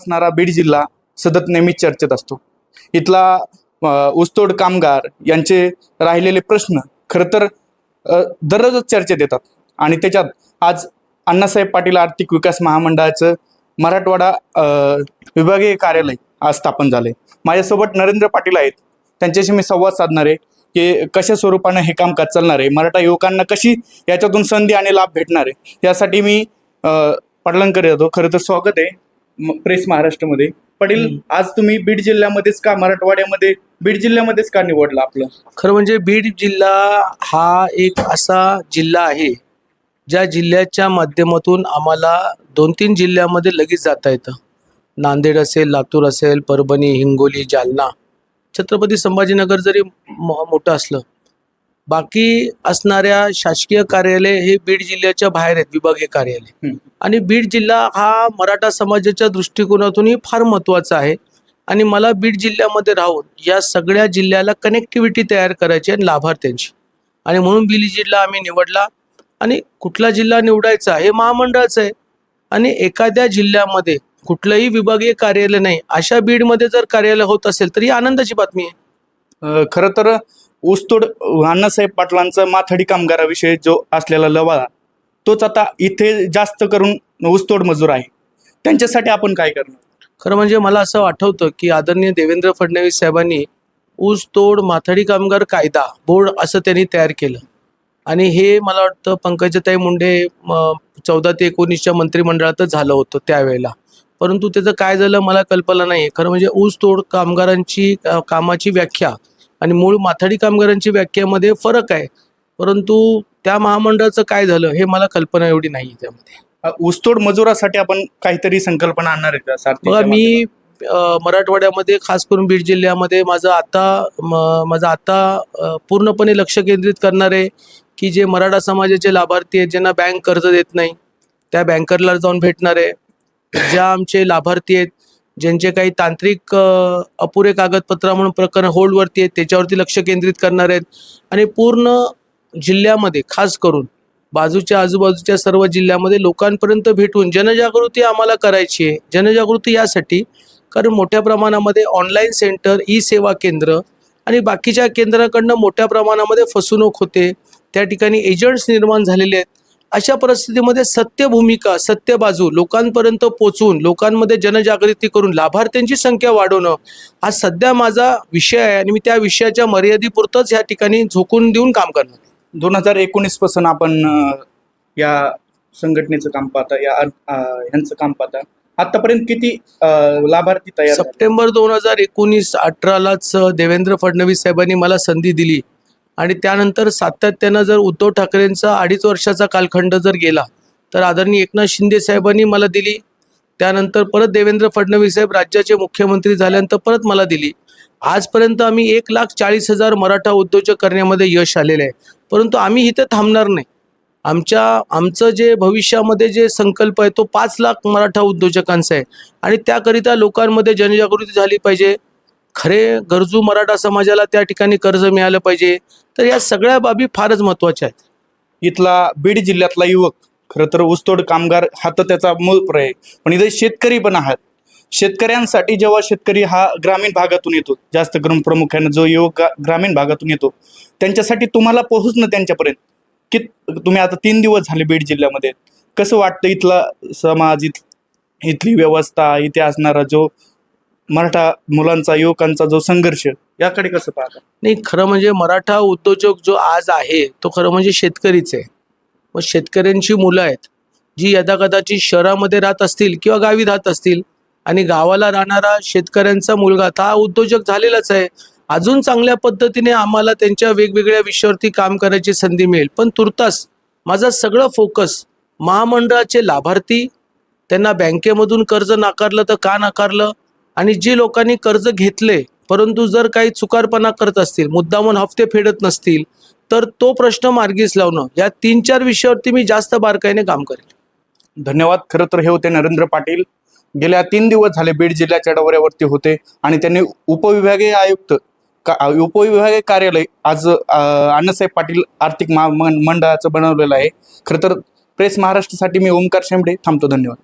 असणारा बीड जिल्हा सतत नेहमीच चर्चेत असतो. इथला ऊसतोड कामगार यांचे राहिलेले प्रश्न खरं तर दररोजच चर्चेत येतात. आणि त्याच्यात आज अण्णासाहेब पाटील आर्थिक विकास महामंडळाचं मराठवाडा विभागीय कार्यालय आज स्थापन झाले माझ्यासोबत नरेंद्र पाटील आहेत. त्यांच्याशी मी संवाद साधणार आहे की कशा स्वरूपानं हे कामकाज चालणार आहे मराठा युवकांना कशी याच्यातून संधी आणि लाभ भेटणार आहे यासाठी मी अ, पाटलांकडे येतो. खरं तर स्वागत आहे. प्रेस महाराष्ट्रामध्ये. हम्म. आज तुम्ही बीड जिल्ह्यामध्येच का मराठवाड्यामध्ये बीड जिल्ह्यामध्येच का निवडलं आपलं? खरं म्हणजे बीड जिल्हा हा एक असा जिल्हा आहे ज्या जिल्ह्याच्या माध्यमातून आम्हाला दोन तीन जिल्ह्यामध्ये लगेच जाता येतं. नांदेड असेल लातूर असेल परभणी हिंगोली जालना. छत्रपती संभाजीनगर जरी मोठं असलं बाकी असणाऱ्या शासकीय कार्यालय हे बीड जिल्ह्याच्या बाहेर आहेत विभागीय कार्यालय. आणि बीड जिल्हा हा मराठा समाजाच्या दृष्टिकोनातूनही फार महत्त्वाचा आहे. आणि मला बीड जिल्ह्यामध्ये राहून या सगळ्या जिल्ह्याला कनेक्टिव्हिटी तयार करायची आहे लाभार्थ्यांची. आणि म्हणून बीड जिल्हा आम्ही निवडला. आणि कुठला जिल्हा निवडायचा हे महामंडळाचं आहे. आणि एखाद्या जिल्ह्यामध्ये कुठलंही विभागीय कार्यालय नाही अशा बीडमध्ये जर कार्यालय होत असेल तर ही आनंदाची बातमी आहे. खरं तर ऊसतोड अण्णासाहेब पाटलांचा माथाडी कामगाराविषयी जो असलेला लवादा तोच आता इथे जास्त करून ऊसतोड मजूर आहे. त्यांच्यासाठी आपण काय करणार? खरं म्हणजे मला असं आठवतं की आदरणीय देवेंद्र फडणवीस साहेबांनी ऊसतोड माथाडी कामगार कायदा बोर्ड असं त्यांनी तयार केलं. आणि हे मला वाटतं पंकजाताई मुंडे चौदा ते एकोणीसच्या मंत्रिमंडळातच झालं होतं त्यावेळेला. परंतु त्याचं काय झालं मला कल्पना नाही खरं म्हणजे ऊस तोड कामगारांची कामाची व्याख्या आणि मूळ माथाडी कामगारांची व्याख्यामध्ये फरक आहे. परंतु त्या महामंडळाचं काय झालं हे मला कल्पना एवढी नाही त्यामध्ये. ऊसतोड मजुरासाठी आपण काहीतरी संकल्पना आणणार आहे बघा मी मराठवाड्यामध्ये खास करून बीड जिल्ह्यामध्ये माझं आता माझं आता पूर्णपणे लक्ष केंद्रित करणार आहे की जे मराठा समाजाचे लाभार्थी आहेत ज्यांना बँक कर्ज देत नाही त्या बँकरला जाऊन भेटणार आहे. ज्या आमचे लाभार्थी आहेत ज्यांचे काही तांत्रिक अपुरे कागदपत्र म्हणून प्रकरण होल्डवरती आहेत त्याच्यावरती लक्ष केंद्रित करणार आहेत. आणि पूर्ण जिल्ह्यामध्ये खास करून बाजूच्या आजूबाजूच्या सर्व जिल्ह्यामध्ये लोकांपर्यंत भेटून जनजागृती आम्हाला करायची आहे. जनजागृती यासाठी कारण मोठ्या प्रमाणामध्ये ऑनलाईन सेंटर ई सेवा केंद्र आणि बाकीच्या केंद्राकडनं मोठ्या प्रमाणामध्ये फसवणूक होते. त्या ठिकाणी एजंट्स निर्माण झालेले आहेत. अशा परिस्थितीमध्ये सत्य भूमिका सत्य बाजू लोकांपर्यंत पोचवून लोकांमध्ये जनजागृती करून लाभार्थ्यांची संख्या वाढवणं हा सध्या माझा विषय आहे आणि मी त्या विषयाच्या मर्यादेपुरतंच ह्या ठिकाणी झोकून देऊन काम करणार दोन हजार एकोणीसपासून आपण या संघटनेचं काम पाहता या ह्यांचं काम पाहता आतापर्यंत किती लाभार्थी तयार? सप्टेंबर दोन हजार एकोणीस अठरालाच देवेंद्र फडणवीस साहेबांनी मला संधी दिली आणि त्यानंतर सातत्यानं जर उद्धव ठाकरेंचा अडीच वर्षाचा कालखंड जर गेला तर आदरणीय एकनाथ शिंदे साहेबांनी मला दिली. त्यानंतर परत देवेंद्र फडणवीस साहेब राज्याचे मुख्यमंत्री झाल्यानंतर परत मला दिली. आजपर्यंत आम्ही एक लाख चाळीस हजार मराठा उद्योजक करण्यामध्ये यश आलेले आहे. परंतु आम्ही इथं थांबणार नाही. आमच्या आमचं जे भविष्यामध्ये जे संकल्प आहे तो पाच लाख मराठा उद्योजकांचा आहे. आणि त्याकरिता लोकांमध्ये जनजागृती झाली पाहिजे. खरे गरजू मराठा समाजाला त्या ठिकाणी कर्ज मिळालं पाहिजे. तर या सगळ्या बाबी फारच महत्त्वाच्या आहेत. इथला बीड जिल्ह्यातला युवक खरं तर ऊसतोड कामगार हा तर त्याचा मूळ प्रय पण इथे शेतकरी पण आहात. शेतकऱ्यांसाठी जेव्हा शेतकरी हा ग्रामीण भागातून येतो जास्त करून प्रामुख्याने जो युवक ग्रामीण भागातून येतो त्यांच्यासाठी तुम्हाला पोहोचणं त्यांच्यापर्यंत. की तुम्ही आता तीन दिवस झाले बीड जिल्ह्यामध्ये. कसं वाटतं इथला समाज इथ इथली व्यवस्था इथे असणारा जो मराठा मुलांचा युवकांचा जो संघर्ष याकडे कसं पाहता? नाही खरं म्हणजे मराठा उद्योजक जो आज आहे तो खरं म्हणजे शेतकरीच आहे. मग शेतकऱ्यांची मुलं आहेत जी यदाकदाची शहरामध्ये राहत असतील किंवा गावी राहत असतील आणि गावाला राहणारा शेतकऱ्यांचा मुलगा हा उद्योजक झालेलाच आहे. अजून चांगल्या पद्धतीने आम्हाला त्यांच्या वेगवेगळ्या विषयावरती काम करायची संधी मिळेल. पण तुर्तास माझा सगळं फोकस महामंडळाचे लाभार्थी त्यांना बँकेमधून कर्ज नाकारलं तर का नाकारलं? आणि जी लोकांनी कर्ज घेतले परंतु जर काही चुकारपणा करत असतील मुद्दामून हप्ते फेडत नसतील तर तो प्रश्न मार्गीस लावणं या तीन चार विषयावरती मी जास्त बारकाईने काम करेल. धन्यवाद. खरं तर हे होते नरेंद्र पाटील. गेल्या तीन दिवस झाले बीड जिल्ह्याच्या दौऱ्यावरती होते आणि त्यांनी उपविभागीय आयुक्त का उपविभागीय कार्यालय आज अण्णासाहेब पाटील आर्थिक महा मंडळाचं बनवलेलं आहे. खरं तर प्रेस महाराष्ट्रासाठी मी ओमकार शेंबडे. थांबतो. धन्यवाद.